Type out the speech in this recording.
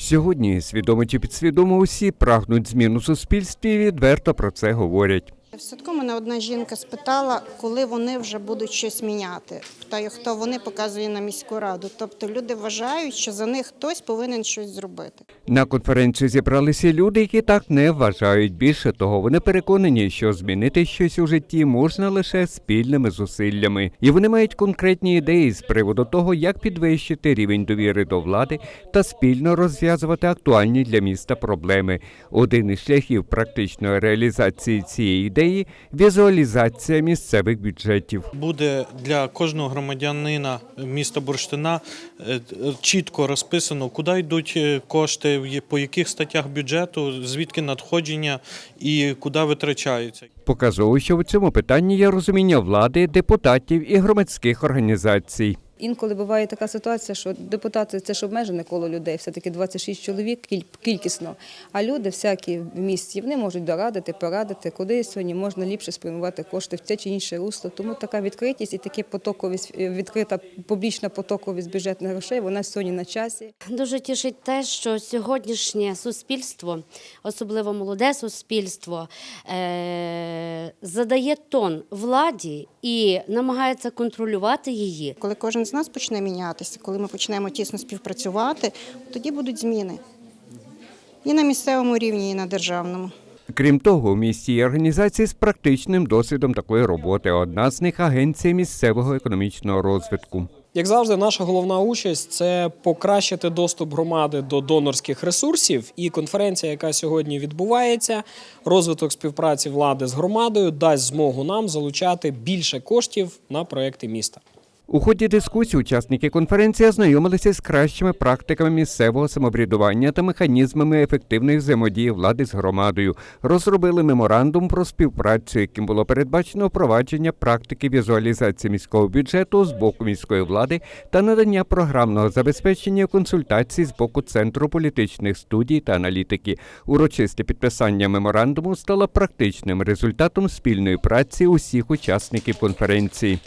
Сьогодні, свідомо чи підсвідомо, усі прагнуть змін у суспільстві і відверто про це говорять. В садку мене одна жінка спитала, коли вони вже будуть щось міняти. Питаю, хто вони показує на міську раду. Тобто люди вважають, що за них хтось повинен щось зробити. На конференцію зібралися люди, які так не вважають. Більше того, вони переконані, що змінити щось у житті можна лише спільними зусиллями, і вони мають конкретні ідеї з приводу того, як підвищити рівень довіри до влади та спільно розв'язувати актуальні для міста проблеми. Один із шляхів практичної реалізації цієї ідеї візуалізація місцевих бюджетів. Буде для кожного громадянина міста Бурштина е, чітко розписано, куди йдуть е, кошти, по яких статтях бюджету, звідки надходження і куди витрачаються. Показово, що в цьому питанні є розуміння влади, депутатів і громадських організацій. Інколи буває така ситуація, що депутати це ж обмежене коло людей, все-таки 26 чоловік кількісно. А люди всякі в місті вони можуть дорадити, порадити, куди сьогодні можна ліпше спрямувати кошти в те чи інше русло. Тому така відкритість і така потоковість, е, відкрита публічна потоковість бюджетних грошей, вона сьогодні на часі. Дуже тішить те, що сьогоднішнє суспільство, особливо молоде суспільство, е- задає тон владі і намагається контролювати її. Коли кожен з нас почне мінятися, коли ми почнемо тісно співпрацювати, тоді будуть зміни. І на місцевому рівні, і на державному. Крім того, у місті є організації з практичним досвідом такої роботи. Одна з них агенція місцевого економічного розвитку. Як завжди, наша головна участь це покращити доступ громади до донорських ресурсів. І конференція, яка сьогодні відбувається, розвиток співпраці влади з громадою, дасть змогу нам залучати більше коштів на проекти міста. У ході дискусії учасники конференції ознайомилися з кращими практиками місцевого самоврядування та механізмами ефективної взаємодії влади з громадою. Розробили меморандум про співпрацю, яким було передбачено впровадження практики візуалізації міського бюджету з боку міської влади та надання програмного забезпечення консультацій з боку Центру політичних студій та аналітики. Урочисте підписання меморандуму стало практичним результатом спільної праці усіх учасників конференції.